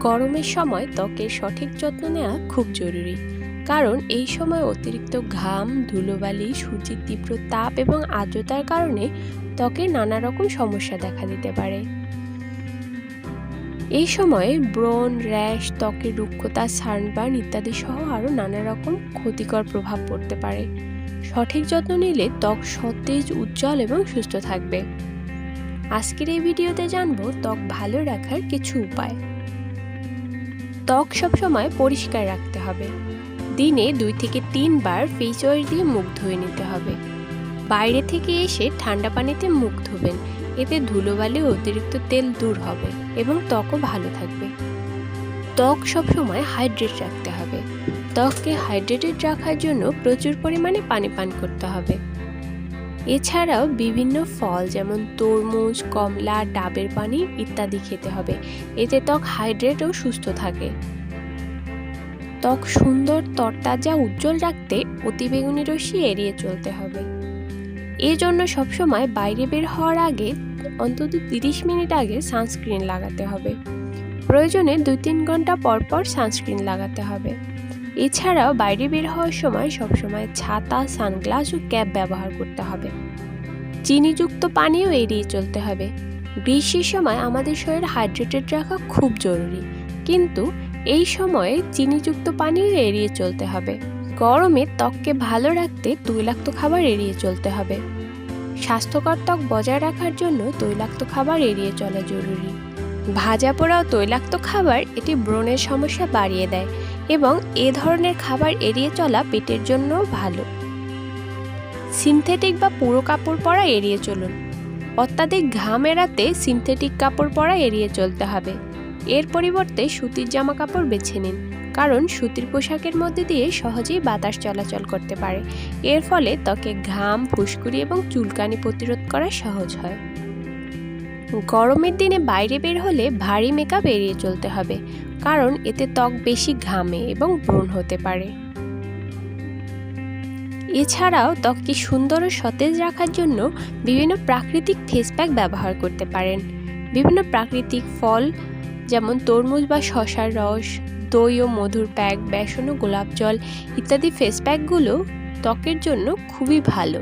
গরমের সময় ত্বকের সঠিক যত্ন নেওয়া খুব জরুরি। কারণ এই সময় অতিরিক্ত ঘাম, ধুলোবালি সূর্যের তীব্র তাপ এবং আর্দ্রতার কারণে ত্বকে নানা রকম সমস্যা দেখা দিতে পারে। এই সময়ে ব্রণ, র্যাশ, ত্বকের রুক্ষতা, সানবার্ন ইত্যাদি সহ আরও নানা রকম ক্ষতিকর প্রভাব পড়তে পারে। সঠিক যত্ন নিলে ত্বক সতেজ, উজ্জ্বল এবং সুস্থ থাকবে। আজকের এই ভিডিওতে জানব ত্বক ভালো রাখার কিছু উপায়। ত্বক সবসময় পরিষ্কার রাখতে হবে। দিনে দুই থেকে তিনবার ফেস ওয়াশ দিয়ে মুখ ধুয়ে নিতে হবে। বাইরে থেকে এসে ঠান্ডা পানিতে মুখ ধুবেন। এতে ধুলোবালি অতিরিক্ত তেল দূর হবে এবং ত্বকও ভালো থাকবে। ত্বক সবসময় হাইড্রেট রাখতে হবে। ত্বককে হাইড্রেটেড রাখার জন্য প্রচুর পরিমাণে পানি পান করতে হবে। এছাড়াও বিভিন্ন ফল যেমন তরমুজ, কমলা, ডাবের পানি ইত্যাদি খেতে হবে। এতে ত্বক হাইড্রেট ও সুস্থ থাকে। ত্বক সুন্দর, তরতাজা, উজ্জ্বল রাখতে অতিবেগুনি রশ্মি এড়িয়ে চলতে হবে। এজন্য সবসময় বাইরে বের হওয়ার আগে অন্তত তিরিশ মিনিট আগে সানস্ক্রিন লাগাতে হবে। প্রয়োজনে দুই তিন ঘণ্টা পর পর সানস্ক্রিন লাগাতে হবে। এছাড়াও বাইরে বের হওয়ার সময় সবসময় ছাতা, সানগ্লাস ও ক্যাপ ব্যবহার করতে হবে। চিনিযুক্ত পানিও এড়িয়ে চলতে হবে। গ্রীষ্মের সময় আমাদের শরীর হাইড্রেটেড রাখা খুব জরুরি। কিন্তু এই সময়ে চিনিযুক্ত পানিও এড়িয়ে চলতে হবে। গরমে ত্বককে ভালো রাখতে তৈলাক্ত খাবার এড়িয়ে চলতে হবে। স্বাস্থ্যকর ত্বক বজায় রাখার জন্য তৈলাক্ত খাবার এড়িয়ে চলা জরুরি। ভাজা পোড়া ও তৈলাক্ত খাবার এটি ব্রণের সমস্যা বাড়িয়ে দেয়। এবং এ ধরনের খাবার এড়িয়ে চলা পেটের জন্য ভালো। সিনথেটিক বা পুরো কাপড় পরা এড়িয়ে চলুন। অত্যাধিক ঘাম এড়াতে সিনথেটিক কাপড় পরা এড়িয়ে চলতে হবে। এর পরিবর্তে সুতির জামা কাপড় বেছে নিন, কারণ সুতির পোশাকের মধ্যে দিয়ে সহজেই বাতাস চলাচল করতে পারে। এর ফলে ত্বকে ঘাম, ফুসকুড়ি এবং চুলকানি প্রতিরোধ করা সহজ হয়। গরমের দিনে বাইরে বের হলে ভারী মেকআপ এড়িয়ে চলতে হবে, কারণ এতে ত্বক বেশি ঘামে এবং ব্রণ হতে পারে। এছাড়াও ত্বককে সুন্দর ও সতেজ রাখার জন্য বিভিন্ন প্রাকৃতিক ফেস প্যাক ব্যবহার করতে পারেন। বিভিন্ন প্রাকৃতিক ফল, যেমন তরমুজ বা শশার রস, দই ও মধুর প্যাক বেসন ও গোলাপ জল ইত্যাদি ফেস প্যাকগুলো ত্বকের জন্য খুবই ভালো।